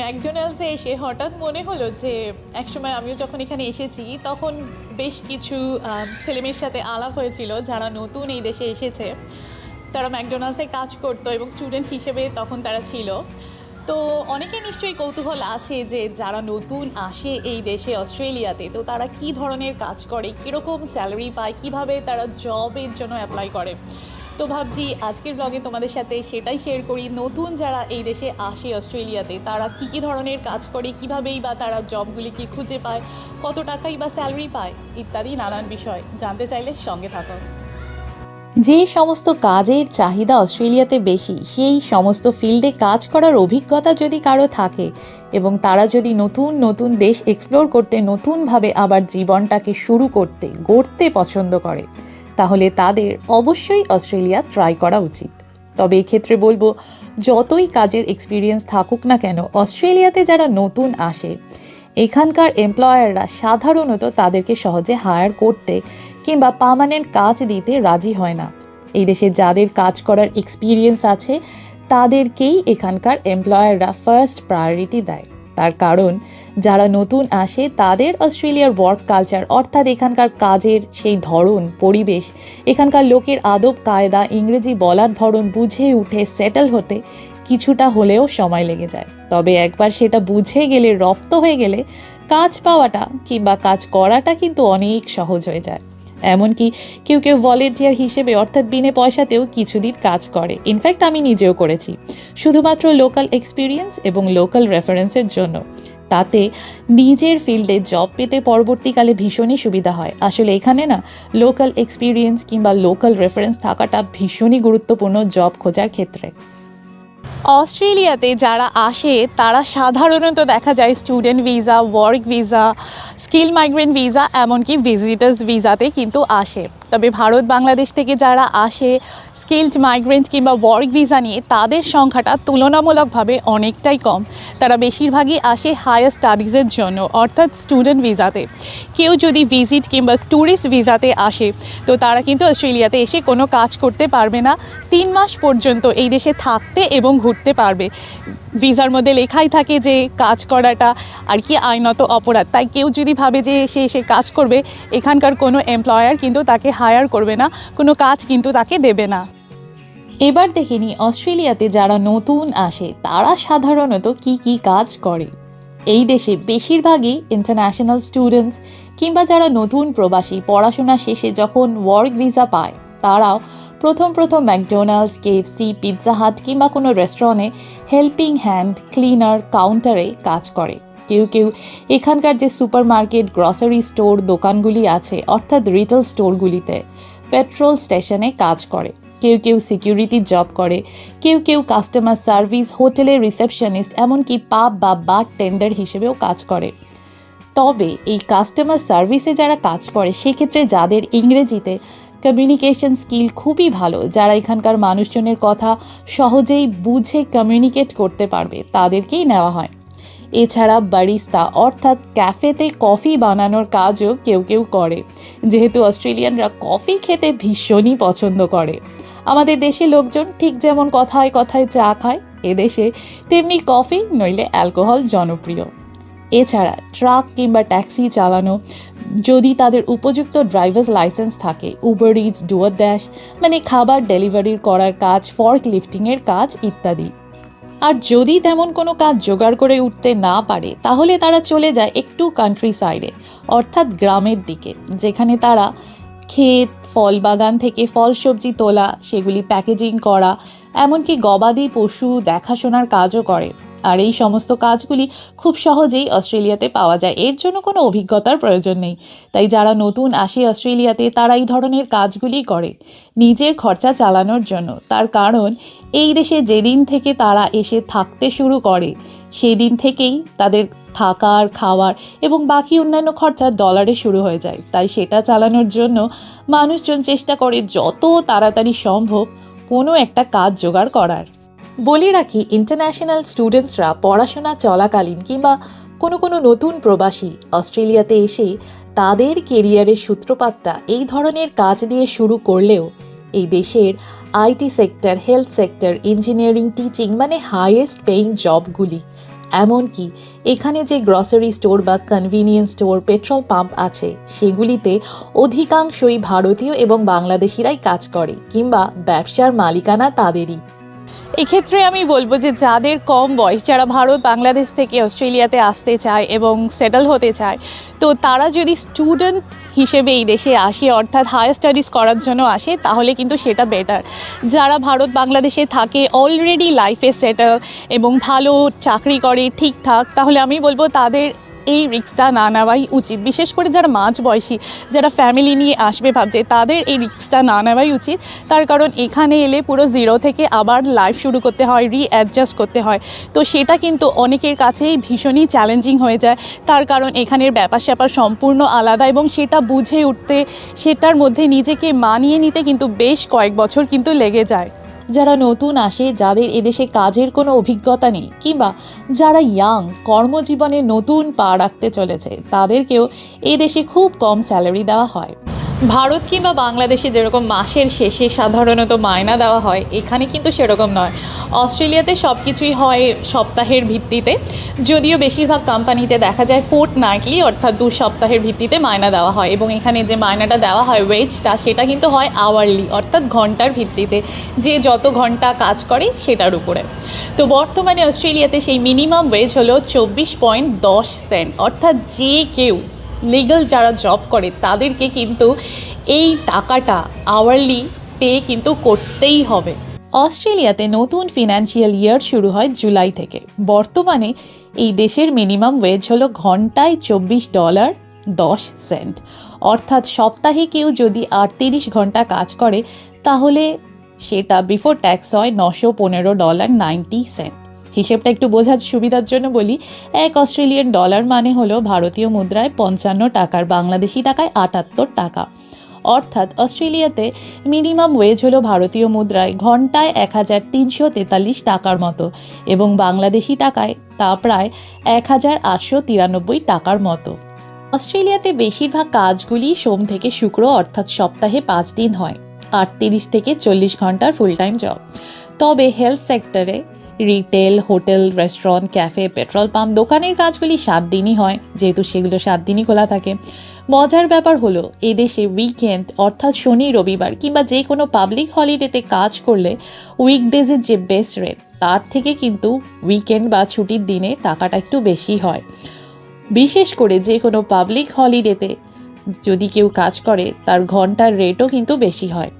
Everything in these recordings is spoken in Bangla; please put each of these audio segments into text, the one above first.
ম্যাকডোনাল্ডসে এসে হঠাৎ মনে হলো যে একসময় আমিও যখন এখানে এসেছি, তখন বেশ কিছু ছেলেমেয়ের সাথে আলাপ হয়েছিল যারা নতুন এই দেশে এসেছে। তারা ম্যাকডোনাল্ডসে কাজ করতো এবং স্টুডেন্ট হিসেবে তখন তারা ছিল। তো অনেকে নিশ্চয়ই কৌতূহল আছে যে যারা নতুন আসে এই দেশে, অস্ট্রেলিয়াতে, তো তারা কি ধরনের কাজ করে, কীরকম স্যালারি পায়, কীভাবে তারা জবের জন্য অ্যাপ্লাই করে? তো ভাবছি আজকের ব্লগে তোমাদের সাথে সেটাই শেয়ার করি, নতুন যারা এই দেশে আসে অস্ট্রেলিয়াতে, তারা কি কি ধরনের কাজ করে, কীভাবেই বা তারা জবগুলিকে খুঁজে পায়, কত টাকাই বা স্যালারি পায়, ইত্যাদি নানান বিষয়। জানতে চাইলে সঙ্গে থাকো। যে সমস্ত কাজের চাহিদা অস্ট্রেলিয়াতে বেশি, সেই সমস্ত ফিল্ডে কাজ করার অভিজ্ঞতা যদি কারও থাকে এবং তারা যদি নতুন নতুন দেশ এক্সপ্লোর করতে, নতুনভাবে আবার জীবনটাকে শুরু করতে, গড়তে পছন্দ করে তাহলে তাদের অবশ্যই অস্ট্রেলিয়া ট্রাই করা উচিত। তবে এক্ষেত্রে বলব, যতই কাজের এক্সপিরিয়েন্স থাকুক না কেন, অস্ট্রেলিয়াতে যারা নতুন আসে, এখানকার এমপ্লয়াররা সাধারণত তাদেরকে সহজে হায়ার করতে কিংবা পার্মানেন্ট কাজ দিতে রাজি হয় না। এই দেশে যাদের কাজ করার এক্সপিরিয়েন্স আছে, তাদেরকেই এখানকার এমপ্লয়াররা ফার্স্ট প্রায়োরিটি দেয়। তার কারণ, যারা নতুন আসে তাদের অস্ট্রেলিয়ার ওয়ার্ক কালচার অর্থাৎ এখানকার কাজের সেই ধরন, পরিবেশ, এখানকার লোকের আদব, কায়দা, ইংরেজি বলার ধরন বুঝে উঠে সেটেল হতে কিছুটা হলেও সময় লেগে যায়। তবে একবার সেটা বুঝে গেলে, রপ্ত হয়ে গেলে, কাজ পাওয়াটা কিংবা কাজ করাটা কিন্তু অনেক সহজ হয়ে যায়। এমনকি কেউ কেউ ভলেন্টিয়ার হিসেবে, অর্থাৎ বিনে পয়সাতেও কিছুদিন কাজ করে। ইনফ্যাক্ট আমি নিজেও করেছি। শুধুমাত্র লোকাল এক্সপিরিয়েন্স এবং লোকাল রেফারেন্সের জন্য। তাতে নিজের ফিল্ডে জব পেতে পরবর্তীকালে ভীষণই সুবিধা হয়। আসলে এখানে না লোকাল এক্সপিরিয়েন্স কিংবা লোকাল রেফারেন্স থাকাটা ভীষণই গুরুত্বপূর্ণ জব খোঁজার ক্ষেত্রে। অস্ট্রেলিয়াতে যারা আসে, তারা সাধারণত দেখা যায় student visa work visa skill migrant visa এমনকি ভিজিটার্স ভিসাতে কিন্তু আসে। তবে ভারত বাংলাদেশ থেকে যারা আসে স্কিলড মাইগ্রেন্ট কিংবা ওয়ার্ক ভিসা নিয়ে তাদের সংখ্যাটা তুলনামূলকভাবে অনেকটাই কম। তারা বেশিরভাগই আসে হায়ার স্টাডিজের জন্য, অর্থাৎ স্টুডেন্ট ভিসাতে। কেউ যদি ভিজিট কিংবা ট্যুরিস্ট ভিসাতে আসে, তো তারা কিন্তু অস্ট্রেলিয়াতে এসে কোনো কাজ করতে পারবে না। তিন মাস পর্যন্ত এই দেশে থাকতে এবং ঘুরতে পারবে। ভিসার মধ্যে লেখাই থাকে যে কাজ করাটা আর কি আইনত অপরাধ। তাই কেউ যদি ভাবে যে সে এসে কাজ করবে, এখানকার কোনো এমপ্লয়ার কিন্তু তাকে হায়ার করবে না, কোনো কাজ কিন্তু তাকে দেবে না। এবার দেখে নিই অস্ট্রেলিয়াতে যারা নতুন আসে, তারা সাধারণত কি কি কাজ করে। এই দেশে বেশিরভাগই ইন্টারন্যাশনাল স্টুডেন্টস কিংবা যারা নতুন প্রবাসী, পড়াশোনা শেষে যখন ওয়ার্ক ভিসা পায়, তারাও প্রথম প্রথম ম্যাকডোনাল্ডস কেএফসি পিৎজা হাট কিংবা কোনো রেস্টুরেন্টে হেল্পিং হ্যান্ড ক্লিনার কাউন্টারে কাজ করে। কেউ কেউ এখানকার যে সুপার মার্কেট গ্রসারি স্টোর দোকানগুলি আছে, অর্থাৎ রিটেল স্টোরগুলিতে পেট্রোল স্টেশনে কাজ করে। কেউ কেউ সিকিউরিটি জব করে, কেউ কেউ কাস্টমার সার্ভিস হোটেলের রিসেপশনিস্ট এমনকি পাব বা বার টেন্ডার হিসেবেও কাজ করে। তবে এই কাস্টমার সার্ভিসে যারা কাজ করে, সেক্ষেত্রে যাদের ইংরেজিতে কমিউনিকেশন স্কিল খুবই ভালো, যারা এখানকার মানুষজনের কথা সহজেই বুঝে কমিউনিকেট করতে পারবে, তাদেরকেই নেওয়া হয়। এছাড়া বারিস্তা অর্থাৎ ক্যাফেতে কফি বানানোর কাজও কেউ কেউ করে, যেহেতু অস্ট্রেলিয়ানরা কফি খেতে ভীষণই পছন্দ করে। আমাদের দেশে লোকজন ঠিক যেমন কথায় কথায় চা খায়, এদেশে তেমনি কফি নইলে অ্যালকোহল জনপ্রিয়। এছাড়া ট্রাক কিংবা ট্যাক্সি চালানো, যদি তাদের উপযুক্ত ড্রাইভার্স লাইসেন্স থাকে, উবার ইটস, ডুয়ার ড্যাশ মানে খাবার ডেলিভারির করার কাজ, ফর্ক লিফটিংয়ের কাজ ইত্যাদি। আর যদি তেমন কোনো কাজ জোগাড় করে উঠতে না পারে, তাহলে তারা চলে যায় একটু কান্ট্রি সাইডে অর্থাৎ গ্রামের দিকে, যেখানে তারা ক্ষেত, ফল বাগান থেকে ফল, সবজি তোলা, সেগুলি প্যাকেজিং করা, এমনকি গবাদি পশু দেখাশোনার কাজও করে। আর এই সমস্ত কাজগুলি খুব সহজেই অস্ট্রেলিয়াতে পাওয়া যায়। এর জন্য কোনো অভিজ্ঞতার প্রয়োজন নেই। তাই যারা নতুন আসে অস্ট্রেলিয়াতে, তারা এই ধরনের কাজগুলি করে নিজের খরচা চালানোর জন্য। তার কারণ, এই দেশে যেদিন থেকে তারা এসে থাকতে শুরু করে সেদিন থেকেই তাদের থাকার, খাওয়ার এবং বাকি অন্যান্য খরচা ডলারে শুরু হয়ে যায়। তাই সেটা চালানোর জন্য মানুষজন চেষ্টা করে যত তাড়াতাড়ি সম্ভব কোনো একটা কাজ জোগাড় করার। বলে রাখি ইন্টারন্যাশনাল স্টুডেন্টসরা পড়াশোনা চলাকালীন কিংবা কোনো কোনো নতুন প্রবাসী অস্ট্রেলিয়াতে এসে তাদের কেরিয়ারের সূত্রপাতটা এই ধরনের কাজ দিয়ে শুরু করলেও এই দেশের IT sector health sector engineering teaching মানে হাইয়েস্ট পেইং জবগুলি এমনকি এখানে যে গ্রসারি স্টোর বা কনভিনিয়েন্স স্টোর পেট্রোল পাম্প আছে, সেগুলিতে অধিকাংশই ভারতীয় এবং বাংলাদেশিরাই কাজ করে, কিংবা ব্যবসার মালিকানা তাদেরই। এক্ষেত্রে আমি বলব যে যাদের কম বয়স, যারা ভারত, বাংলাদেশ থেকে অস্ট্রেলিয়াতে আসতে চায় এবং সেটেল হতে চায়, তো তারা যদি স্টুডেন্ট হিসেবে এই দেশে আসে, অর্থাৎ হায়ার স্টাডিজ করার জন্য আসে, তাহলে কিন্তু সেটা বেটার যারা ভারত, বাংলাদেশে থাকে অলরেডি লাইফে সেটেল এবং ভালো চাকরি করে ঠিকঠাক, তাহলে আমি বলব তাদের এই রিক্সটা না নেওয়াই উচিত। বিশেষ করে যারা মাঝ বয়সী, যারা ফ্যামিলি নিয়ে আসবে ভাবছে, তাদের এই রিক্সটা না নেওয়াই উচিত। তার কারণ এখানে এলে পুরো জিরো থেকে আবার লাইফ শুরু করতে হয় রিঅ্যাডজাস্ট করতে হয়। তো সেটা কিন্তু অনেকের কাছেই ভীষণই চ্যালেঞ্জিং হয়ে যায়। তার কারণ এখানের ব্যাপার স্যাপার সম্পূর্ণ আলাদা এবং সেটা বুঝে উঠতে, সেটার মধ্যে নিজেকে মানিয়ে নিতে কিন্তু বেশ কয়েক বছর কিন্তু লেগে যায়। যারা নতুন আসে, যাদের এদেশে কাজের কোনো অভিজ্ঞতা নেই, কিংবা যারা ইয়াং কর্মজীবনে নতুন পা রাখতে চলেছে, তাদেরকেও এদেশে খুব কম স্যালারি দেওয়া হয়। ভারত কিংবা বাংলাদেশে যেরকম মাসের শেষে সাধারণত মায়না দেওয়া হয়, এখানে কিন্তু সেরকম নয়। অস্ট্রেলিয়াতে সব কিছুই হয় সপ্তাহের ভিত্তিতে। যদিও বেশিরভাগ কোম্পানিতে দেখা যায় ফোর্ট নাইটলি অর্থাৎ দু সপ্তাহের ভিত্তিতে মায়না দেওয়া হয় এবং এখানে যে মায়নাটা দেওয়া হয় ওয়েজটা সেটা কিন্তু হয় আওয়ারলি অর্থাৎ ঘণ্টার ভিত্তিতে। যে যত ঘণ্টা কাজ করে, সেটার উপরে। তো বর্তমানে অস্ট্রেলিয়াতে সেই মিনিমাম ওয়েজ হলো চব্বিশ পয়েন্ট দশ সেন্ট অর্থাৎ যে কেউ লিগাল যারা জব করে, তাদেরকে কিন্তু এই টাকাটা আওয়ারলি পে কিন্তু করতেই হবে। অস্ট্রেলিয়াতে নতুন ফিনান্সিয়াল ইয়ার শুরু হয় জুলাই থেকে। বর্তমানে এই দেশের মিনিমাম ওয়েজ হলো ঘন্টায় চব্বিশ ডলার দশ সেন্ট অর্থাৎ সপ্তাহে কেউ যদি আটত্রিশ ঘণ্টা কাজ করে, তাহলে সেটা বিফোর ট্যাক্স হয় নশো পনেরো ডলার নাইনটি সেন্ট হিসেবটা একটু বোঝার সুবিধার জন্য বলি, এক অস্ট্রেলিয়ান ডলার মানে হলো ভারতীয় মুদ্রায় পঞ্চান্ন টাকার বাংলাদেশি টাকায় আটাত্তর টাকা। অর্থাৎ অস্ট্রেলিয়াতে মিনিমাম ওয়েজ হলো ভারতীয় মুদ্রায় ঘন্টায় এক হাজার তিনশো তেতাল্লিশ টাকার মতো এবং বাংলাদেশি টাকায় তা প্রায় এক হাজার আটশো তিরানব্বই টাকার মতো। অস্ট্রেলিয়াতে বেশিরভাগ কাজগুলি সোম থেকে শুক্র অর্থাৎ সপ্তাহে পাঁচ দিন হয়, আটত্রিশ থেকে চল্লিশ ঘণ্টার ফুল টাইম জব তবে হেলথ সেক্টরে retail hotel restaurant cafe petrol pump দোকানের কাজগুলি সাত দিনই হয়, যেহেতু সেগুলো সাত দিনই খোলা থাকে। মজার ব্যাপার হলো, এদেশে উইকেন্ড অর্থাৎ শনি, রবিবার কিংবা যে কোনো পাবলিক হলিডেতে কাজ করলে উইকডেজের যে বেস্ট রেট তার থেকে কিন্তু উইকেন্ড বা ছুটির দিনে টাকাটা একটু বেশি হয়। বিশেষ করে যে কোনো পাবলিক হলিডেতে যদি কেউ কাজ করে, তার ঘণ্টার রেটও কিন্তু বেশি হয়।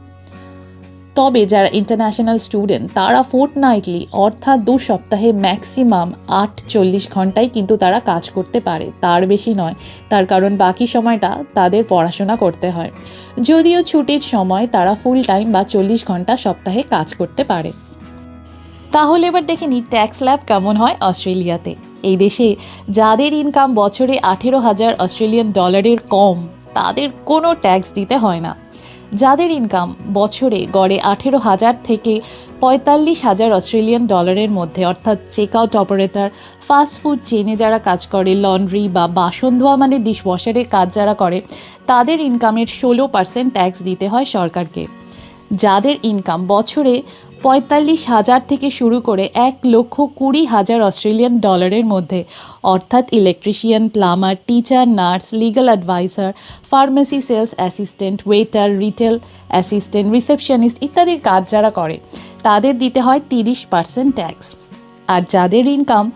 তবে যারা ইন্টারন্যাশনাল স্টুডেন্ট তারা ফোর্টনাইটলি অর্থাৎ দু সপ্তাহে ম্যাক্সিমাম আট চল্লিশ ঘন্টায় কিন্তু তারা কাজ করতে পারে। তার বেশি নয়, তার কারণ বাকি সময়টা তাদের পড়াশোনা করতে হয়। যদিও ছুটির সময় তারা ফুল টাইম বা চল্লিশ ঘণ্টা সপ্তাহে কাজ করতে পারে। তাহলে এবার দেখে নিই ট্যাক্স ল্যাব কেমন হয় অস্ট্রেলিয়াতে। এই দেশে যাদের ইনকাম বছরে আঠেরো হাজার অস্ট্রেলিয়ান ডলারের কম, তাদের কোনো ট্যাক্স দিতে হয় না। যাদের ইনকাম বছরে গড়ে আঠেরো হাজার থেকে পঁয়তাল্লিশ হাজার অস্ট্রেলিয়ান ডলারের মধ্যে, অর্থাৎ check out operator fast food চেনে যারা কাজ করে লন্ড্রি বা বাসন ধোয়া মানে ডিশওয়াশারের কাজ যারা করে, তাদের ইনকামের ষোলো পার্সেন্ট ট্যাক্স দিতে হয় সরকারকে। যাদের ইনকাম বছরে পঁয়তাল্লিশ হাজার থেকে শুরু করে এক লক্ষ কুড়ি হাজার অস্ট্রেলিয়ান ডলারের মধ্যে। অর্থাৎ electrician, plumber, teacher, nurse, legal adviser, pharmacy sales assistant, waiter, retail assistant, receptionist ইত্যাদির কাজ যারা করে, তাদের দিতে হয় তিরিশ পার্সেন্ট ট্যাক্স। আর যাদের ইনকাম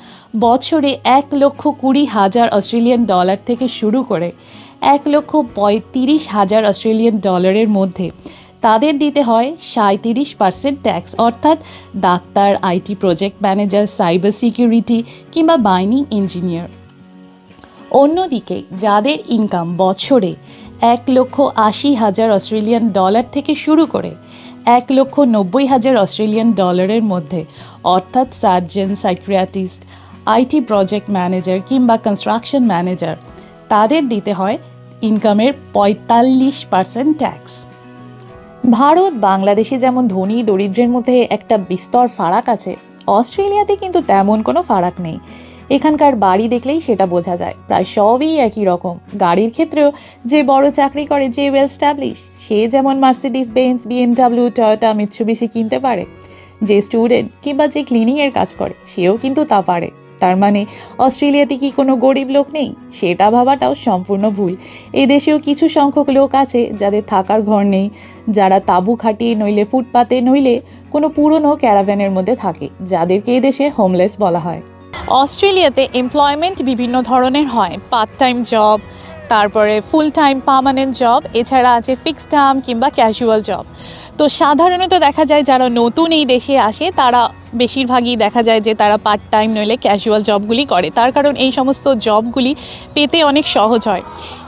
বছরে এক লক্ষ কুড়ি হাজার অস্ট্রেলিয়ান ডলার থেকে শুরু করে এক লক্ষ পঁয়ত্রিশ হাজার অস্ট্রেলিয়ান ডলারের মধ্যে তাদের দিতে হয় সাঁত্রিশ পার্সেন্ট ট্যাক্স। অর্থাৎ doctor, IT project manager, cyber security কিংবা বাইনিং ইঞ্জিনিয়ার। অন্যদিকে যাদের ইনকাম বছরে এক লক্ষ আশি হাজার অস্ট্রেলিয়ান ডলার থেকে শুরু করে এক লক্ষ নব্বই হাজার অস্ট্রেলিয়ান ডলারের মধ্যে, অর্থাৎ surgeon psychiatrist IT project manager কিংবা কনস্ট্রাকশন ম্যানেজার, তাদের দিতে হয় ইনকামের পঁয়তাল্লিশ পার্সেন্ট ট্যাক্স। ভারত, বাংলাদেশে যেমন ধনী দরিদ্রের মধ্যে একটা বিস্তর ফারাক আছে, অস্ট্রেলিয়াতে কিন্তু তেমন কোনো ফারাক নেই। এখানকার বাড়ি দেখলেই সেটা বোঝা যায়, প্রায় সবই একই রকম। গাড়ির ক্ষেত্রেও যে বড় চাকরি করে, যে ওয়েল স্ট্যাবলিশ সে যেমন Mercedes Benz BMW Toyota Mitsubishi কিনতে পারে, যে স্টুডেন্ট কিংবা যে ক্লিনিংয়ের কাজ করে, সেও কিন্তু তা পারে। তার মানে অস্ট্রেলিয়াতে কি কোনো গরিব লোক নেই? সেটা ভাবাটাও সম্পূর্ণ ভুল। এই দেশেও কিছু সংখ্যক লোক আছে যাদের থাকার ঘর নেই। যারা তাঁবু খাটিয়ে নইলে ফুটপাতে, নইলে কোনো পুরনো ক্যারাভ্যানের মধ্যে থাকে, যাদেরকে এই দেশে হোমলেস বলা হয়। অস্ট্রেলিয়াতে এমপ্লয়মেন্ট বিভিন্ন ধরনের হয়। পার্ট টাইম জব তারপরে ফুল টাইম পার্মানেন্ট জব এছাড়া আছে ফিক্সড টার্ম কিংবা ক্যাজুয়াল জব তো সাধারণত দেখা যায় যারা নতুন এই দেশে আসে, তারা বেশিরভাগই দেখা যায় যে তারা পার্ট টাইম নইলে ক্যাজুয়াল জবগুলি করে। তার কারণ এই সমস্ত জবগুলি পেতে অনেক সহজ হয়।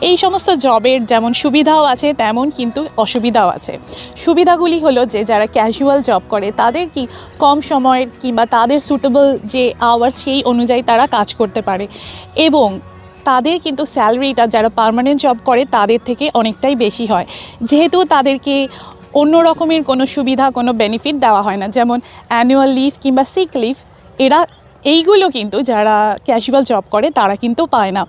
এই সমস্ত জবের যেমন সুবিধাও আছে, তেমন কিন্তু অসুবিধাও আছে। সুবিধাগুলি হলো যে যারা ক্যাজুয়াল জব করে, তাদের কি কম সময়ের কিংবা তাদের সুটেবল যে আওয়ার সেই অনুযায়ী তারা কাজ করতে পারে। এবং তাদের কিন্তু স্যালারিটা যারা পার্মানেন্ট জব করে, তাদের থেকে অনেকটাই বেশি হয়। যেহেতু তাদেরকে অন্য রকমের কোনো সুবিধা, কোনো বেনিফিট দেওয়া হয় না। যেমন অ্যানুয়াল লিভ কিংবা সিক লিভ এরা এইগুলো কিন্তু যারা ক্যাজুয়াল জব করে, তারা কিন্তু পায় না।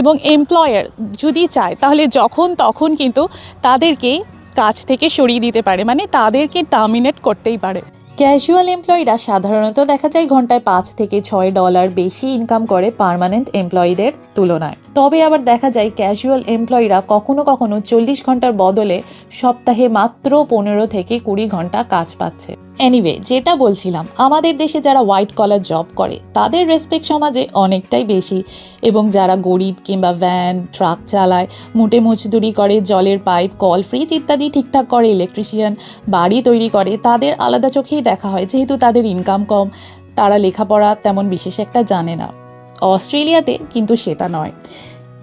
এবং এমপ্লয়ার যদি চায়, তাহলে যখন তখন কিন্তু তাদেরকে কাজ থেকে সরিয়ে দিতে পারে। মানে তাদেরকে টার্মিনেট করতেই পারে। ক্যাজুয়াল এমপ্লয়িরা সাধারণত দেখা যায় ঘন্টায় পাঁচ থেকে ছয় ডলার বেশি ইনকাম করে পারমানেন্ট এমপ্লয়ীদের তুলনায়। তবে আবার দেখা যায় ক্যাজুয়াল এমপ্লয়িরা কখনো কখনো চল্লিশ ঘণ্টার বদলে সপ্তাহে মাত্র পনেরো থেকে কুড়ি ঘণ্টা কাজ পাচ্ছে। এনিওয়ে যেটা বলছিলাম, আমাদের দেশে যারা হোয়াইট কলার জব করে, তাদের রেসপেক্ট সমাজে অনেকটাই বেশি। এবং যারা গরিব কিংবা ভ্যান ট্রাক চালায়, মুটে মজদুরি করে, জলের পাইপ কল ফ্রিজ ইত্যাদি ঠিকঠাক করে ইলেকট্রিশিয়ান বাড়ি তৈরি করে, তাদের আলাদা চোখেই দেখা হয়। যেহেতু তাদের ইনকাম কম, তারা লেখাপড়া তেমন বিশেষ একটা জানে না। অস্ট্রেলিয়াতে কিন্তু সেটা নয়।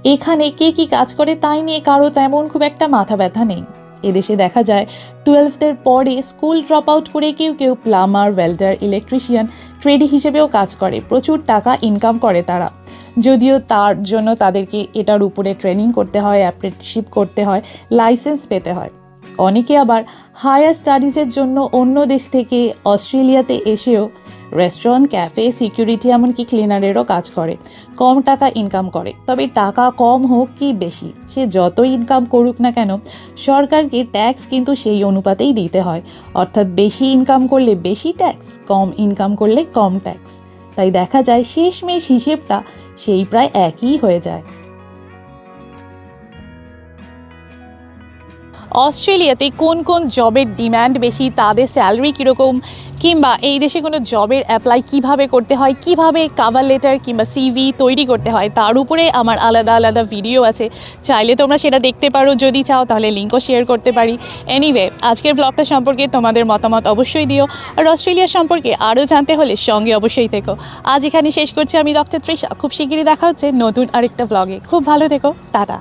এখানে কে কি কাজ করে তাই নিয়ে কারও তেমন খুব একটা মাথা ব্যথা নেই। এদেশে দেখা যায় টুয়েলভদের পরে স্কুল ড্রপ আউট করে কেউ কেউ প্লামার ওয়েল্ডার ইলেকট্রিশিয়ান ট্রেডি হিসেবেও কাজ করে, প্রচুর টাকা ইনকাম করে তারা। যদিও তার জন্য তাদেরকে এটার উপরে ট্রেনিং করতে হয় অ্যাপ্রেন্টিসশিপ করতে হয় লাইসেন্স পেতে হয়। অনেকে আবার হায়ার স্টাডিজের জন্য অন্য দেশ থেকে অস্ট্রেলিয়াতে এসেও রেস্টুরেন্ট ক্যাফে সিকিউরিটি এমনকি ক্লিনারেরও কাজ করে। কম টাকা ইনকাম করে। তবে টাকা কম হোক কি বেশি, সে যত ইনকাম করুক না কেন, সরকারকে ট্যাক্স কিন্তু সেই অনুপাতেই দিতে হয়। অর্থাৎ বেশি ইনকাম করলে বেশি ট্যাক্স কম ইনকাম করলে কম ট্যাক্স তাই দেখা যায় শেষমেশ হিসেবটা সেই প্রায় একই হয়ে যায়। অস্ট্রেলিয়াতে কোন কোন জবের ডিম্যান্ড বেশি, তাদের স্যালারি কীরকম কিংবা এই দেশে কোনো জবের অ্যাপ্লাই কীভাবে করতে হয়, কীভাবে কাভার লেটার কিংবা সিভি তৈরি করতে হয়, তার উপরে আমার আলাদা আলাদা ভিডিও আছে। চাইলে তোমরা সেটা দেখতে পারো, যদি চাও তাহলে লিঙ্কও শেয়ার করতে পারি। এনিওয়ে আজকের ব্লগটা সম্পর্কে তোমাদের মতামত অবশ্যই দিও। আর অস্ট্রেলিয়া সম্পর্কে আরও জানতে হলে সঙ্গে অবশ্যই থেকো। আজ এখানে শেষ করছি আমি ডক্টর তৃষা। খুব শিগগিরই দেখা হচ্ছে নতুন আরেকটা ব্লগে খুব ভালো থেকো। টাটা।